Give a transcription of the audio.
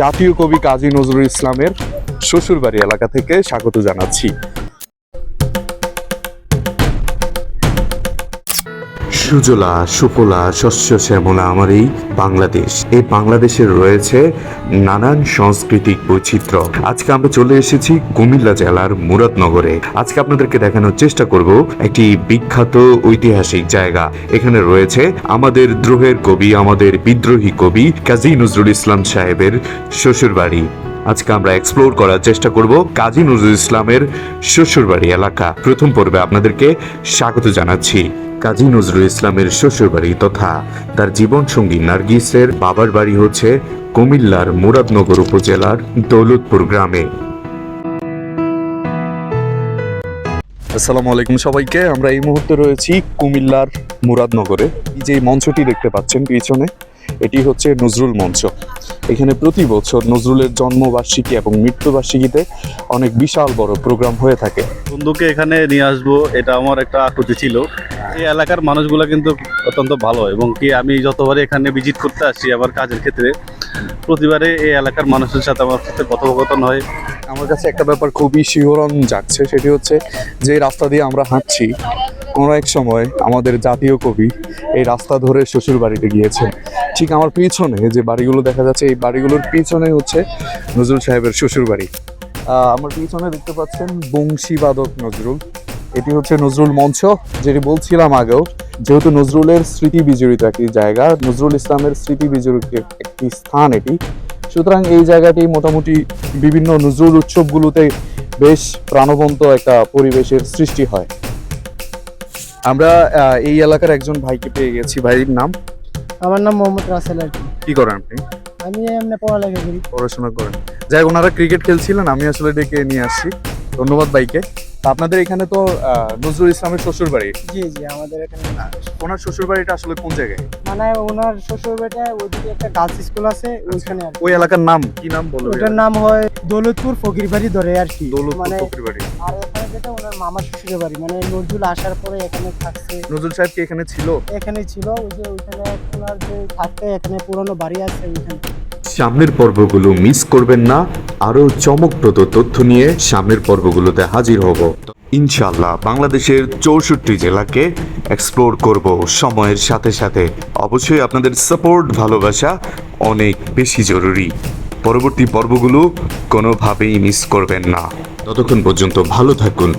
জাতীয় কবি কাজী নজরুল ইসলামের শ্বশুরবাড়ি এলাকা থেকে স্বাগত জানাচ্ছি। সুজলা, সুফলা, শস্য শ্যামলা আমার এই বাংলাদেশ। এই বাংলাদেশের রয়েছে নানান সাংস্কৃতিক বৈচিত্র্য। আজকে আমরা চলে এসেছি কুমিল্লা জেলার মুরাদনগরে। আজকে আপনাদেরকে দেখানোর চেষ্টা করব একটি বিখ্যাত ঐতিহাসিক জায়গা। এখানে রয়েছে আমাদের দ্রোহের কবি, আমাদের বিদ্রোহী কবি কাজী নজরুল ইসলাম সাহেবের শ্বশুরবাড়ি। আজকে আমরা এক্সপ্লোর করার চেষ্টা করব কাজী নজরুল ইসলামের শ্বশুরবাড়ি এলাকা। প্রথম পর্বে আপনাদেরকে স্বাগত জানাচ্ছি। কাজী নজরুল ইসলামের শ্বশুরবাড়ি তথা তার জীবনসঙ্গী নার্গিসের বাবার বাড়ি হচ্ছে কুমিল্লার মুরাদনগর উপজেলার দৌলতপুর গ্রামে। আসসালামু আলাইকুম সবাইকে। আমরা এই মুহূর্তে রয়েছি কুমিল্লার মুরাদনগরে। যে মঞ্চটি দেখতে পাচ্ছেন পিছনে, এটি হচ্ছে নজরুল মঞ্চ। এখানে প্রতি বছর নজরুলের জন্মবার্ষিকী এবং মৃত্যুবার্ষিকীতে অনেক বিশাল বড় প্রোগ্রাম হয়ে থাকে। বন্ধুকে এখানে নিয়ে আসব এটা আমার একটা আকুতি ছিল। এই এলাকার মানুষগুলো কিন্তু অত্যন্ত ভালো এবং কি আমি যতবারই এখানে ভিজিট করতে আসি আমার কাজের ক্ষেত্রে প্রতিবারে এই এলাকার মানুষের সাথে আমার সাথে কথোপকথন হয়। আমার কাছে একটা ব্যাপার খুবই শিহরণ যাচ্ছে সেটি হচ্ছে যে রাস্তা দিয়ে আমরা হাঁটছি কোনো এক সময় আমাদের জাতীয় কবি এই রাস্তা ধরে শ্বশুর বাড়িতে গিয়েছেন। ঠিক আমার পিছনে যে বাড়িগুলো দেখা যাচ্ছে, এই বাড়িগুলোর পিছনে হচ্ছে নজরুল সাহেবের শ্বশুর বাড়ি আমার পিছনে দেখতে পাচ্ছেন বংশীবাদক নজরুল। এটি হচ্ছে নজরুল মঞ্চ, যেটি বলছিলাম আগেও, যেহেতু নজরুলের স্মৃতি বিজড়িত একটি জায়গা, নজরুল ইসলামের স্মৃতি বিজড়িত একটি স্থান এটি। সুতরাং এই জায়গাটি মোটামুটি বিভিন্ন নজরুল উৎসবগুলোতে বেশ প্রাণবন্ত একটা পরিবেশের সৃষ্টি হয়। আমরা এই এলাকার একজন ভাইকে পেয়ে গেছি। ভাইয়ের নাম? আমার নাম মোহাম্মদ রাসেল আর কি। কি করেন আপনি? আমি এমনি পড়ালেখা করি। পড়াশোনা করেন। যাই হোক, ওনারা ক্রিকেট খেলছিলেন আমি আসলে ডেকে নিয়ে আসছি ধন্যবাদ ভাইকে। আপনাদের এখানে তো নজরুল ইসলামের শ্বশুর বাড়ি জি জি আমাদের এখানে ওনার শ্বশুর বাড়িটা আসলে কোন জায়গায়? মানে ওনার শ্বশুর বেটা ওইদিকে একটা গার্লস স্কুল আছে ওইখানে ওই এলাকার নাম কি নাম বলো? ওটার নাম হয় দৌলতপুর ফকির বাড়ি ধরে আর কি। দৌলতপুর মানে ফকির বাড়ি আর এখানে যেটা ওনার মামার শ্বশুরের বাড়ি মানে নজরুল আসার পরে এখানে থাকছে। নজরুল সাহেব কি এখানে ছিল? এখানে ছিল ওই যে ওইখানে ওনার যে থাকতে এখানে পুরনো বাড়ি আছে ওইখানে। সামনের পর্বগুলো মিস করবেন না, আরও চমকপ্রদ তথ্য নিয়ে সামনের পর্বগুলোতে হাজির হব। ইনশাল্লাহ বাংলাদেশের চৌষট্টি জেলাকে এক্সপ্লোর করব সময়ের সাথে সাথে। অবশ্যই আপনাদের সাপোর্ট ভালোবাসা অনেক বেশি জরুরি। পরবর্তী পর্বগুলো কোনোভাবেই মিস করবেন না। ততক্ষণ পর্যন্ত ভালো থাকুন।